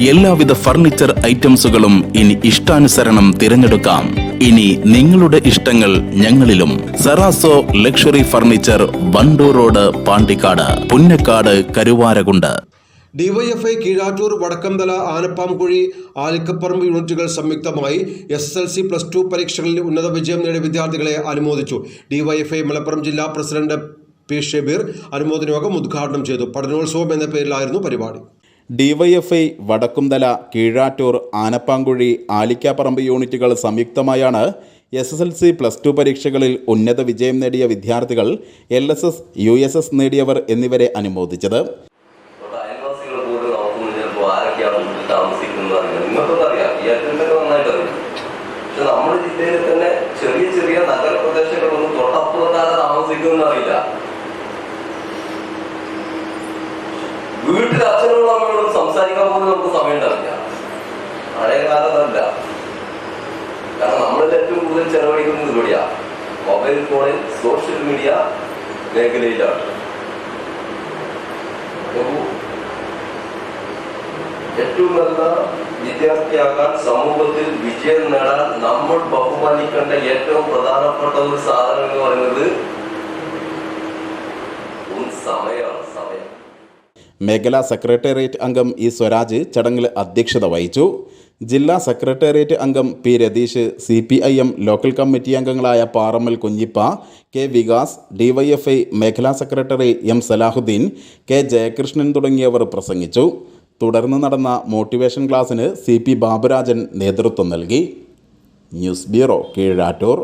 എല്ലാവിധ ഫർണിച്ചർ ഐറ്റംസുകളും ഇനി ഇഷ്ടാനുസരണം തിരഞ്ഞെടുക്കാം. ഇനി നിങ്ങളുടെ ഇഷ്ടങ്ങൾ ഞങ്ങളിലും. സെറാസോ luxury furniture Wandoor road Pandikkad Punnakkad Karuvarakundu. DYFI Keezhattoor Vadakkumthala Anappamkuzhi Alikkaparamba യൂണിറ്റുകൾ സംയുക്തമായി S L C plus two പരീക്ഷകളിൽ ഉന്നത വിജയം നേടിയ വിദ്യാർത്ഥികളെ അനുമോദിച്ചു. ഡിവൈഎഫ്ഐ മലപ്പുറം ജില്ലാ പ്രസിഡന്റ് പി ഷെബീർ അനുമോദന യോഗം ഉദ്ഘാടനം ചെയ്തു. പഠനോത്സവം എന്ന പേരിലായിരുന്നു പരിപാടി. ഡിവൈഎഫ്ഐ വടക്കുംതല കീഴാറ്റൂർ ആനപ്പാങ്കുഴി ആലിക്കാപ്പറമ്പ് യൂണിറ്റുകൾ സംയുക്തമായാണ് S S L C plus two പരീക്ഷകളിൽ ഉന്നത വിജയം നേടിയ വിദ്യാർത്ഥികൾ L S S U S S നേടിയവർ എന്നിവരെ അനുമോദിച്ചത് നമ്മുടെ ചെറിയ നഗരപ്രദേശങ്ങളൊന്നും തൊട്ടപ്പുറത്താണ് മുന്നിൽ അമ്മയോടും സംസാരിക്കാൻ പോലും നമുക്ക് സമയം ഉണ്ടാവില്ല. പഴയ കാലത്തല്ല കാരണം നമ്മളിൽ ഏറ്റവും കൂടുതൽ ചെലവഴിക്കുന്നത് ഇവിടെയാ. മൊബൈൽ ഫോണിൽ സോഷ്യൽ മീഡിയ മേഖലയിലാണ്. ഏറ്റവും നല്ല വിദ്യാർത്ഥിയാകാൻ സമൂഹത്തിൽ വിജയം നേടാൻ നമ്മൾ ബഹുമാനിക്കേണ്ട ഏറ്റവും പ്രധാനപ്പെട്ട ഒരു സാധനം എന്ന് പറയുന്നത് സമയമാണ് സമയം. മേഖലാ സെക്രട്ടേറിയറ്റ് അംഗം ഇ സ്വരാജ് ചടങ്ങിൽ അധ്യക്ഷത വഹിച്ചു. ജില്ലാ സെക്രട്ടേറിയറ്റ് അംഗം P Ratheesh C P I M local committee അംഗങ്ങളായ പാറമ്മൽ കുഞ്ഞിപ്പ കെ വികാസ് ഡിവൈഎഫ്ഐ മേഖലാ secretary M Salahuddin K Jayakrishnan തുടങ്ങിയവർ പ്രസംഗിച്ചു. തുടർന്ന് നടന്ന മോട്ടിവേഷൻ ക്ലാസ്സിന് സി പി ബാബുരാജൻ നേതൃത്വം നൽകി. News bureau Keezhattoor.